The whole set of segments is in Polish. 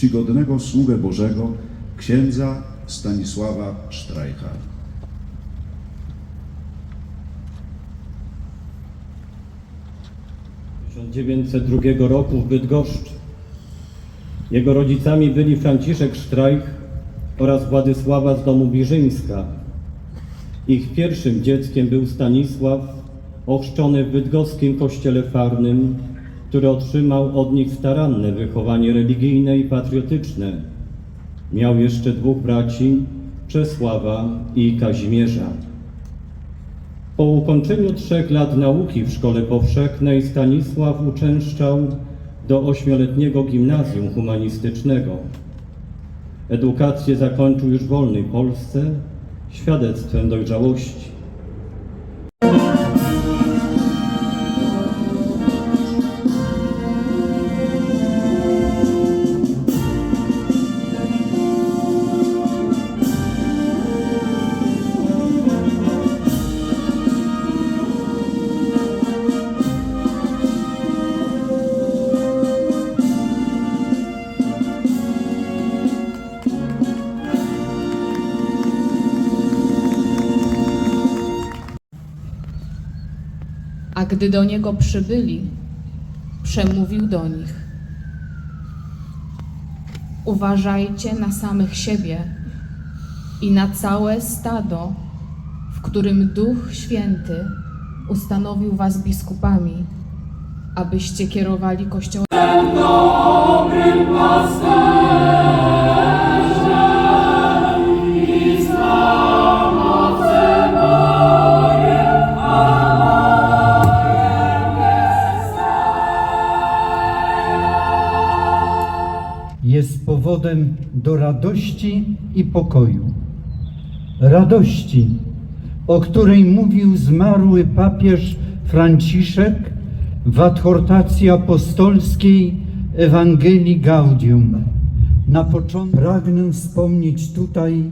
czcigodnego sługę Bożego księdza Stanisława Sztrajcha. 1902 roku w Bydgoszczy. Jego rodzicami byli Franciszek Sztrajch oraz Władysława z domu Birzyńska. Ich pierwszym dzieckiem był Stanisław, ochrzczony w bydgoskim kościele farnym, który otrzymał od nich staranne wychowanie religijne i patriotyczne. Miał jeszcze dwóch braci, Czesława i Kazimierza. Po ukończeniu trzech lat nauki w szkole powszechnej Stanisław uczęszczał do ośmioletniego gimnazjum humanistycznego. Edukację zakończył już w wolnej Polsce świadectwem dojrzałości. A gdy do niego przybyli, przemówił do nich: Uważajcie na samych siebie i na całe stado, w którym Duch Święty ustanowił was biskupami, abyście kierowali kościołem. Jest powodem do radości i pokoju. Radości, o której mówił zmarły papież Franciszek w adhortacji apostolskiej Ewangelii Gaudium. Na początku pragnę wspomnieć tutaj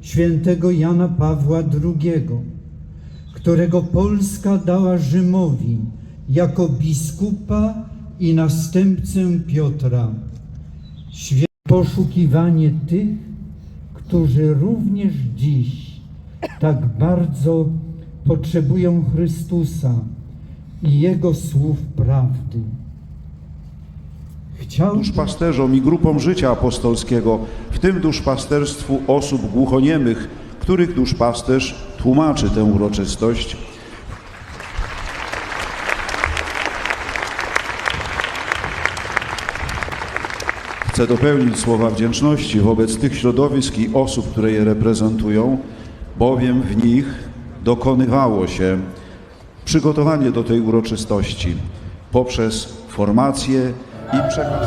świętego Jana Pawła II, którego Polska dała Rzymowi jako biskupa i następcę Piotra. Poszukiwanie tych, którzy również dziś tak bardzo potrzebują Chrystusa i Jego słów prawdy. Chciałbym Duszpasterzom i grupom życia apostolskiego, w tym duszpasterstwu osób głuchoniemych, których duszpasterz tłumaczy tę uroczystość, Chcę dopełnić słowa wdzięczności wobec tych środowisk i osób, które je reprezentują, bowiem w nich dokonywało się przygotowanie do tej uroczystości poprzez formację i przekaz.